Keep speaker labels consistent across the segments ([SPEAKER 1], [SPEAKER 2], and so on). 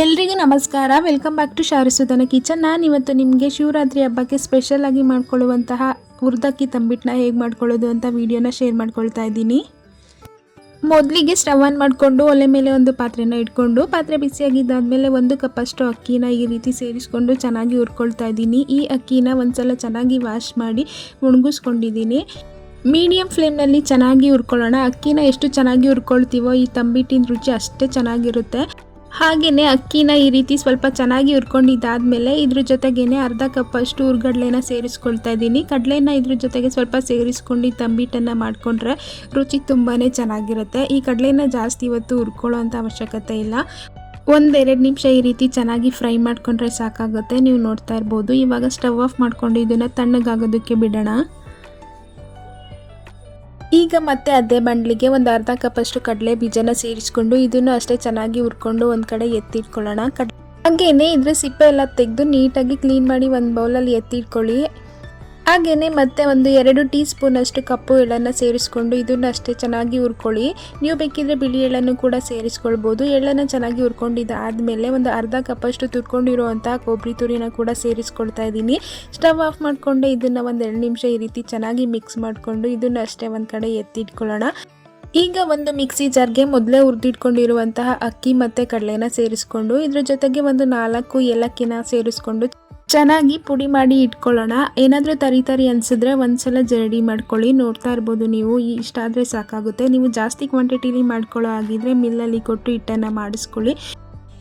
[SPEAKER 1] ಎಲ್ರಿಗೂ ನಮಸ್ಕಾರ. Welcome back to Sharasudhana kitchen ನಾನು ಇವತ್ತು ನಿಮಗೆ ಶಿವರಾತ್ರಿ ಹಬ್ಬಕ್ಕೆ ಸ್ಪೆಷಲ್ ಆಗಿ ಮಾಡ್ಕೊಳ್ಳುವಂತಹ ಹುರ್ದಕ್ಕಿ ತಂಬಿಟ್ಟನ್ನ ಹೇಗೆ ಮಾಡ್ಕೊಳ್ಳೋದು ಅಂತ ವಿಡಿಯೋನ ಶೇರ್ ಮಾಡ್ಕೊಳ್ತಾ ಇದ್ದೀನಿ. ಮೊದಲಿಗೆ ಸ್ಟವ್ ಆನ್ ಮಾಡಿಕೊಂಡು ಒಲೆ ಮೇಲೆ ಒಂದು ಪಾತ್ರೆನ ಇಟ್ಕೊಂಡು ಪಾತ್ರೆ ಬಿಸಿಯಾಗಿದ್ದಾದಮೇಲೆ ಒಂದು ಕಪ್ಪಷ್ಟು ಅಕ್ಕಿನ ಈ ರೀತಿ ಸೇರಿಸ್ಕೊಂಡು ಚೆನ್ನಾಗಿ ಹುರ್ಕೊಳ್ತಾ ಇದ್ದೀನಿ. ಈ ಅಕ್ಕಿನ ಒಂದ್ಸಲ ಚೆನ್ನಾಗಿ ವಾಶ್ ಮಾಡಿ ಮುಣಗಿಸ್ಕೊಂಡಿದ್ದೀನಿ. ಮೀಡಿಯಮ್ ಫ್ಲೇಮ್ನಲ್ಲಿ ಚೆನ್ನಾಗಿ ಹುರ್ಕೊಳ್ಳೋಣ. ಅಕ್ಕಿನ ಎಷ್ಟು ಚೆನ್ನಾಗಿ ಹುರ್ಕೊಳ್ತೀವೋ ಈ ತಂಬಿಟ್ಟಿನ ರುಚಿ ಅಷ್ಟೇ ಚೆನ್ನಾಗಿರುತ್ತೆ. ಹಾಗೆಯೇ ಅಕ್ಕಿನ ಈ ರೀತಿ ಸ್ವಲ್ಪ ಚೆನ್ನಾಗಿ ಹುರ್ಕೊಂಡಿದ್ದಾದಮೇಲೆ ಇದ್ರ ಜೊತೆಗೇನೆ ಅರ್ಧ ಕಪ್ಪಷ್ಟು ಹುರ್ಗಡ್ಲೆನ ಸೇರಿಸ್ಕೊಳ್ತಾ ಇದ್ದೀನಿ. ಕಡಲೆನ ಇದ್ರ ಜೊತೆಗೆ ಸ್ವಲ್ಪ ಸೇರಿಸ್ಕೊಂಡು ತಂಬಿಟ್ಟನ್ನು ಮಾಡಿಕೊಂಡ್ರೆ ರುಚಿ ತುಂಬಾ ಚೆನ್ನಾಗಿರುತ್ತೆ. ಈ ಕಡಲೆನ ಜಾಸ್ತಿ ಇವತ್ತು ಹುರ್ಕೊಳ್ಳೋ ಅಂತ ಅವಶ್ಯಕತೆ ಇಲ್ಲ. ಒಂದೆರಡು ನಿಮಿಷ ಈ ರೀತಿ ಚೆನ್ನಾಗಿ ಫ್ರೈ ಮಾಡ್ಕೊಂಡ್ರೆ ಸಾಕಾಗುತ್ತೆ. ನೀವು ನೋಡ್ತಾ ಇರ್ಬೋದು. ಇವಾಗ ಸ್ಟವ್ ಆಫ್ ಮಾಡ್ಕೊಂಡು ಇದನ್ನು ತಣ್ಣಗಾಗೋದಕ್ಕೆ ಬಿಡೋಣ. ಈಗ ಮತ್ತೆ ಅದೇ ಬಂಡ್ಲಿಗೆ ಒಂದು ಅರ್ಧ ಕಪ್ಪಷ್ಟು ಕಡಲೆ ಬೀಜನ ಸೇರಿಸ್ಕೊಂಡು ಇದನ್ನು ಅಷ್ಟೇ ಚೆನ್ನಾಗಿ ಹುರ್ಕೊಂಡು ಒಂದು ಕಡೆ ಎತ್ತಿಟ್ಕೊಳ್ಳೋಣ. ಕಡ್ ಹಾಗೇನೆ ಇದ್ರೆ ಸಿಪ್ಪೆ ಎಲ್ಲ ತೆಗೆದು ನೀಟಾಗಿ ಕ್ಲೀನ್ ಮಾಡಿ ಒಂದು ಬೌಲಲ್ಲಿ ಎತ್ತಿಟ್ಕೊಳ್ಳಿ. ಹಾಗೆಯೇ ಮತ್ತೆ ಒಂದು ಎರಡು ಟೀ ಸ್ಪೂನಷ್ಟು ಕಪ್ಪು ಎಳ್ಳನ್ನು ಸೇರಿಸ್ಕೊಂಡು ಇದನ್ನು ಅಷ್ಟೇ ಚೆನ್ನಾಗಿ ಹುರ್ಕೊಳ್ಳಿ. ನೀವು ಬೇಕಿದ್ರೆ ಬಿಳಿ ಎಳ್ಳನ್ನು ಕೂಡ ಸೇರಿಸ್ಕೊಳ್ಬೋದು. ಎಳ್ಳನ್ನು ಚೆನ್ನಾಗಿ ಹುರ್ಕೊಂಡಿದ್ದಾದಮೇಲೆ ಒಂದು ಅರ್ಧ ಕಪ್ಪಷ್ಟು ತುರ್ಕೊಂಡಿರುವಂತಹ ಕೊಬ್ಬರಿ ತುರಿನ ಕೂಡ ಸೇರಿಸ್ಕೊಳ್ತಾ ಇದ್ದೀನಿ. ಸ್ಟವ್ ಆಫ್ ಮಾಡಿಕೊಂಡು ಇದನ್ನು ಒಂದು ಎರಡು ನಿಮಿಷ ಈ ರೀತಿ ಚೆನ್ನಾಗಿ ಮಿಕ್ಸ್ ಮಾಡಿಕೊಂಡು ಇದನ್ನು ಅಷ್ಟೇ ಒಂದು ಕಡೆ ಎತ್ತಿಟ್ಕೊಳ್ಳೋಣ. ಈಗ ಒಂದು ಮಿಕ್ಸಿ ಜಾರ್ಗೆ ಮೊದಲೇ ಹುರಿದಿಟ್ಕೊಂಡಿರುವಂತಹ ಅಕ್ಕಿ ಮತ್ತು ಕಡಲೆನ ಸೇರಿಸ್ಕೊಂಡು ಇದ್ರ ಜೊತೆಗೆ ಒಂದು ನಾಲ್ಕು ಏಲಕ್ಕಿನ ಸೇರಿಸ್ಕೊಂಡು ಚೆನ್ನಾಗಿ ಪುಡಿ ಮಾಡಿ ಇಟ್ಕೊಳ್ಳೋಣ. ಏನಾದರೂ ತರಿ ತರಿ ಅನಿಸಿದ್ರೆ ಒಂದ್ಸಲ ಜರಡಿ ಮಾಡ್ಕೊಳ್ಳಿ. ನೋಡ್ತಾ ಇರ್ಬೋದು ನೀವು. ಇಷ್ಟ ಆದರೆ ಸಾಕಾಗುತ್ತೆ. ನೀವು ಜಾಸ್ತಿ ಕ್ವಾಂಟಿಟಿಲಿ ಮಾಡ್ಕೊಳ್ಳೋ ಆಗಿದ್ರೆ ಮಿಲ್ಲಲ್ಲಿ ಕೊಟ್ಟು ಹಿಟ್ಟನ್ನು ಮಾಡಿಸ್ಕೊಳ್ಳಿ.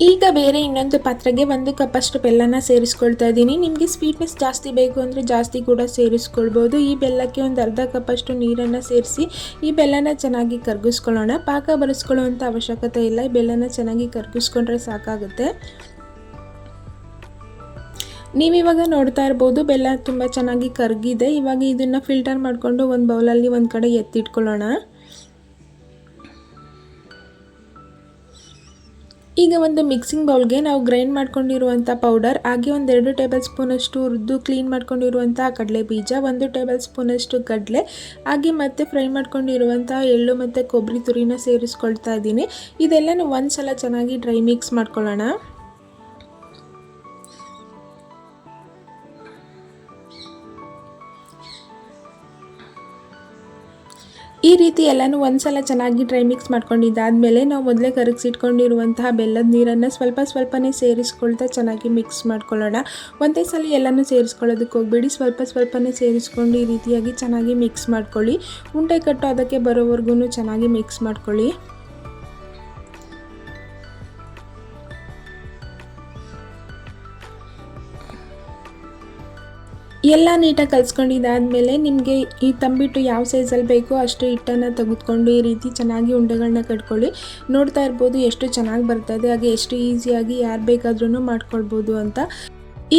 [SPEAKER 1] ಈಗ ಬೇರೆ ಇನ್ನೊಂದು ಪಾತ್ರೆಗೆ ಒಂದು ಕಪ್ಪಷ್ಟು ಬೆಲ್ಲನ ಸೇರಿಸ್ಕೊಳ್ತಾ ಇದ್ದೀನಿ. ನಿಮಗೆ ಸ್ವೀಟ್ನೆಸ್ ಜಾಸ್ತಿ ಬೇಕು ಅಂದರೆ ಜಾಸ್ತಿ ಕೂಡ ಸೇರಿಸ್ಕೊಳ್ಬೋದು. ಈ ಬೆಲ್ಲಕ್ಕೆ ಒಂದು ಅರ್ಧ ಕಪ್ಪಷ್ಟು ನೀರನ್ನು ಸೇರಿಸಿ ಈ ಬೆಲ್ಲನ ಚೆನ್ನಾಗಿ ಕರ್ಗಿಸ್ಕೊಳ್ಳೋಣ. ಪಾಕ ಬರೆಸ್ಕೊಳ್ಳೋವಂಥ ಅವಶ್ಯಕತೆ ಇಲ್ಲ. ಈ ಬೆಲ್ಲನ ಚೆನ್ನಾಗಿ ಕರಗಿಸ್ಕೊಂಡ್ರೆ ಸಾಕಾಗುತ್ತೆ. ನೀವಿವಾಗ ನೋಡ್ತಾ ಇರ್ಬೋದು, ಬೆಲ್ಲ ತುಂಬ ಚೆನ್ನಾಗಿ ಕರಗಿದೆ. ಇವಾಗ ಇದನ್ನು ಫಿಲ್ಟರ್ ಮಾಡಿಕೊಂಡು ಒಂದು ಬೌಲಲ್ಲಿ ಒಂದು ಕಡೆ ಎತ್ತಿಟ್ಕೊಳ್ಳೋಣ. ಈಗ ಒಂದು ಮಿಕ್ಸಿಂಗ್ ಬೌಲ್ಗೆ ನಾವು ಗ್ರೈಂಡ್ ಮಾಡ್ಕೊಂಡಿರುವಂಥ ಪೌಡರ್ ಹಾಗೆ ಒಂದೆರಡು ಟೇಬಲ್ ಸ್ಪೂನಷ್ಟು ಹುರಿದು ಕ್ಲೀನ್ ಮಾಡ್ಕೊಂಡಿರುವಂಥ ಕಡಲೆ ಬೀಜ, ಒಂದು ಟೇಬಲ್ ಸ್ಪೂನಷ್ಟು ಕಡಲೆ, ಹಾಗೆ ಮತ್ತೆ ಫ್ರೈ ಮಾಡ್ಕೊಂಡಿರುವಂಥ ಎಳ್ಳು ಮತ್ತು ಕೊಬ್ಬರಿ ತುರಿನ ಸೇರಿಸ್ಕೊಳ್ತಾ ಇದ್ದೀನಿ. ಇದೆಲ್ಲನೂ ಒಂದು ಸಲ ಚೆನ್ನಾಗಿ ಡ್ರೈ ಮಿಕ್ಸ್ ಮಾಡ್ಕೊಳ್ಳೋಣ. ಈ ರೀತಿ ಎಲ್ಲನೂ ಒಂದ್ಸಲ ಚೆನ್ನಾಗಿ ಡ್ರೈ ಮಿಕ್ಸ್ ಮಾಡ್ಕೊಂಡಿದ್ದಾದಮೇಲೆ ನಾವು ಮೊದಲೇ ಕರಗಿಸಿಟ್ಕೊಂಡಿರುವಂತಹ ಬೆಲ್ಲದ ನೀರನ್ನು ಸ್ವಲ್ಪ ಸ್ವಲ್ಪನೇ ಸೇರಿಸ್ಕೊಳ್ತಾ ಚೆನ್ನಾಗಿ ಮಿಕ್ಸ್ ಮಾಡ್ಕೊಳ್ಳೋಣ. ಒಂದೇ ಸಲ ಎಲ್ಲನೂ ಸೇರಿಸ್ಕೊಳ್ಳೋದಕ್ಕೆ ಹೋಗ್ಬೇಡಿ. ಸ್ವಲ್ಪ ಸ್ವಲ್ಪನೇ ಸೇರಿಸ್ಕೊಂಡು ಈ ರೀತಿಯಾಗಿ ಚೆನ್ನಾಗಿ ಮಿಕ್ಸ್ ಮಾಡ್ಕೊಳ್ಳಿ. ಉಂಡೆ ಕಟ್ಟು ಅದಕ್ಕೆ ಬರೋವರೆಗೂ ಚೆನ್ನಾಗಿ ಮಿಕ್ಸ್ ಮಾಡ್ಕೊಳ್ಳಿ. ಎಲ್ಲ ನೀಟಾಗಿ ಕಲಿಸ್ಕೊಂಡಿದ್ದಾದಮೇಲೆ ನಿಮಗೆ ಈ ತಂಬಿಟ್ಟು ಯಾವ ಸೈಜಲ್ಲಿ ಬೇಕೋ ಅಷ್ಟು ಹಿಟ್ಟನ್ನು ತೆಗೆದುಕೊಂಡು ಈ ರೀತಿ ಚೆನ್ನಾಗಿ ಉಂಡೆಗಳನ್ನ ಕಟ್ಕೊಳ್ಳಿ. ನೋಡ್ತಾ ಇರ್ಬೋದು ಎಷ್ಟು ಚೆನ್ನಾಗಿ ಬರ್ತದೆ, ಹಾಗೆ ಎಷ್ಟು ಈಸಿಯಾಗಿ ಯಾರು ಬೇಕಾದ್ರೂ ಮಾಡ್ಕೊಳ್ಬೋದು ಅಂತ.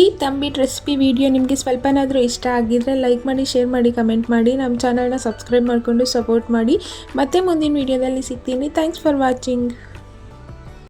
[SPEAKER 1] ಈ ತಂಬಿಟ್ಟು ರೆಸಿಪಿ ವಿಡಿಯೋ ನಿಮಗೆ ಸ್ವಲ್ಪನಾದರೂ ಇಷ್ಟ ಆಗಿದ್ದರೆ ಲೈಕ್ ಮಾಡಿ ಶೇರ್ ಮಾಡಿ ಕಮೆಂಟ್ ಮಾಡಿ ನಮ್ಮ ಚಾನಲ್ನ ಸಬ್ಸ್ಕ್ರೈಬ್ ಮಾಡಿಕೊಂಡು ಸಪೋರ್ಟ್ ಮಾಡಿ. ಮತ್ತೆ ಮುಂದಿನ ವೀಡಿಯೋದಲ್ಲಿ ಸಿಗ್ತೀನಿ. Thanks for watching